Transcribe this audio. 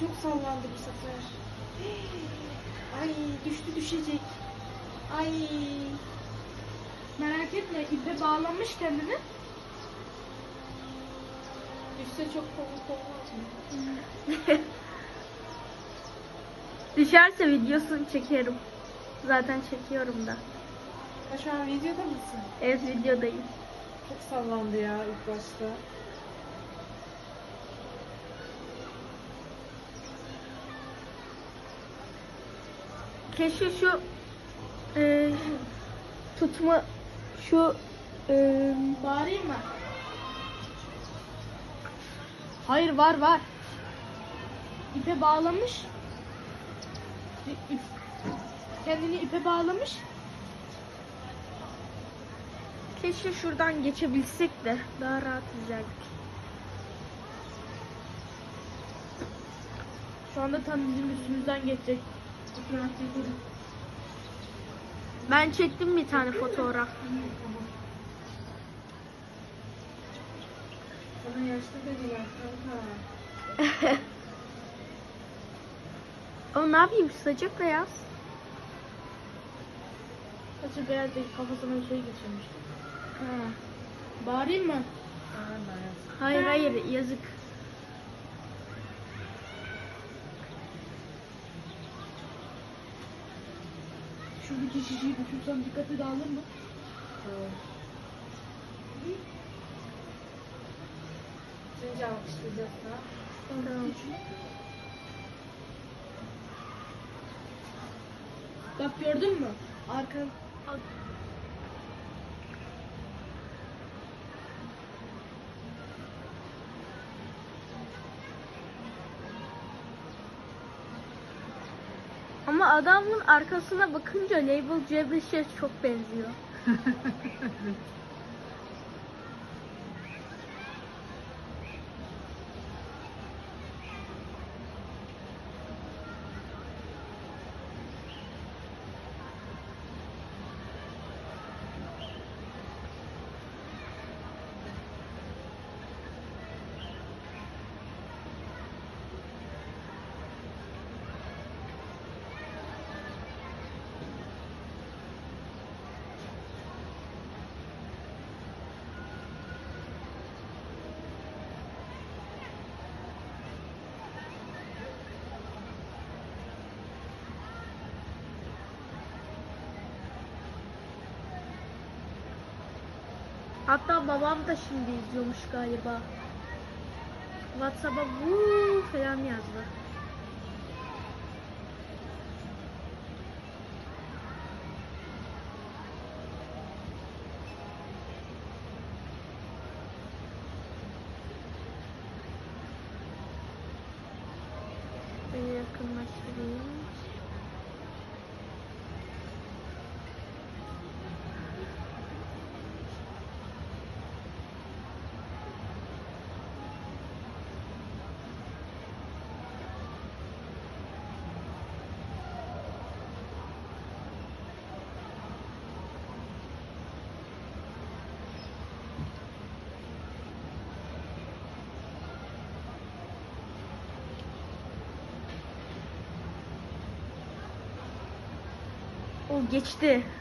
çok sallandı bu sefer. Ay düştü düşecek. Ay. Merak etme ipe bağlamış kendini. Düşse çok komik olmaz mı? Düşerse videosunu çekerim. Zaten çekiyorum da. Ha, şu an videoda mısın? Evet videodayım. Çok sallandı ya ilk başta. Keşke şu e, tutma şu e, Bağırayım mı? Hayır var var. İpe bağlamış. İp- Kendini ipe bağlamış. keşke şuradan geçebilsek de daha rahat izlerdik. Şu anda tam bizim üstümüzden geçecek. Ben çektim bir tane fotoğraf. Bana yaşlı dediler kanka. Ama ne yapayım sıcak beyaz. Saçı beyaz değil kafasına bir şey geçirmiş. Ha. Bağırayım mı? Hayır hayır yazık. Şuradaki şişeyi düşürsem dikkati dağılır mı? Tamam. Şimdi alkışlayacağız ha. Tamam. Bak gördün mü? Arkan Ama adamın arkasına bakınca Label C5'e çok benziyor. Hatta babam da şimdi izliyormuş galiba. WhatsApp'a vuuu falan yazdı. Şöyle yakınlaştırayım. O geçti.